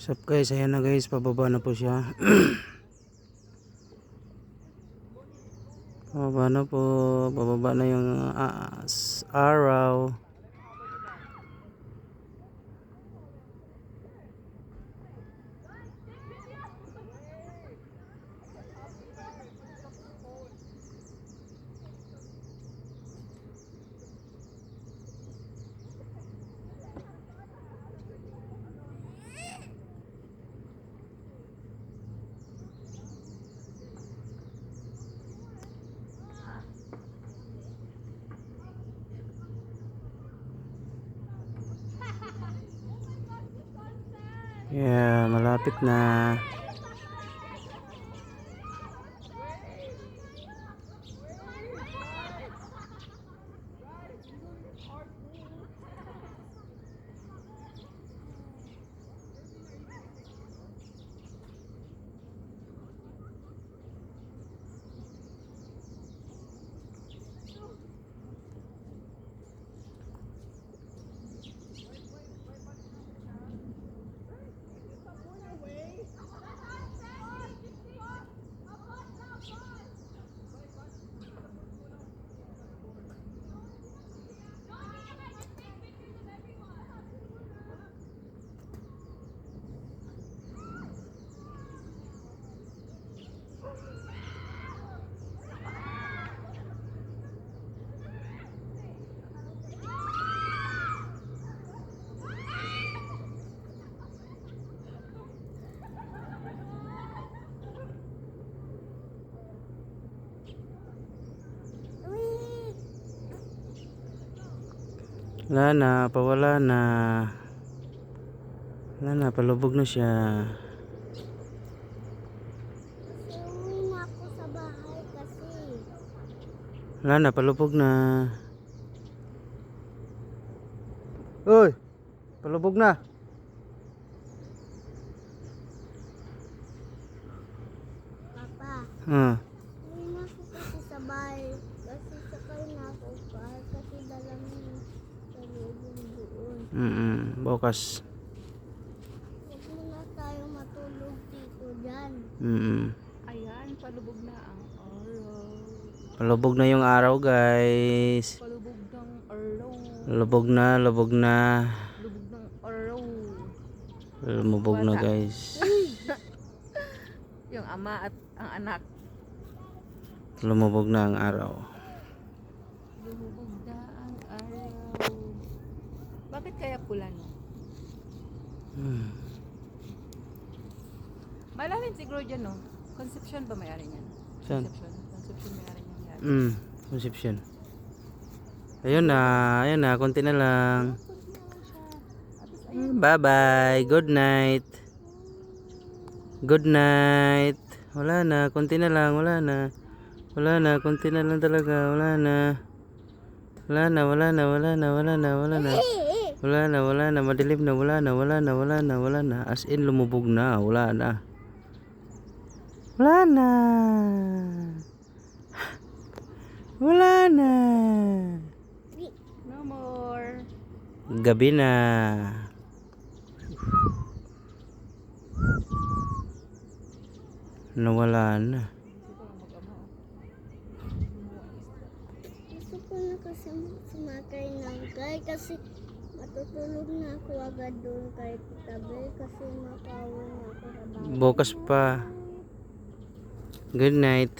Sup guys, ayan na guys, pababa na po siya. pababa na po, pababa na yung s- araw. Yeah, malapit na. Wala na, pawala na. Wala na, palubog na siya. Wala na, palubog na. Uy! Palubog na. Papa, Ah, uwi na ako kasi sa bahay. Kasi sakay na ako car. Kasi dala mo yung salubong doon. mm bukas. Huwag muna tayo matulog dito dyan. Mm Ayan, palubog na ang araw. Palubog na yung araw, guys. Palubog ng araw. Lubog na, lubog na. Lubog ng araw. Lumubog na, guys. Yung ama at ang anak. Lumubog na ang araw. Lumubog na ang araw. Bakit kaya pula no? Hmm. Malalim siguro dyan no? Conception ba may-ari niyan? Saan? Conception. Conception may-ari niyan yan. Mm, conception. Ayun na, ayun na, konti na lang. Bye-bye. Good night. Good night. Wala na, konti na lang, wala na. Wala na, konti na lang talaga, wala na. Wala na, wala na, wala na, wala na, wala na. Wala na, wala na, madilim na, wala na, wala na, wala na, wala na. As in, lumubog na, wala na. Wala na. Wala na. No more. Gabi na. Nawala na. Gusto ko na kasi sumakay ng car kasi matutulog na ako agad doon kay tabi kasi makawan na ako sa bahay. Bukas pa. Good night.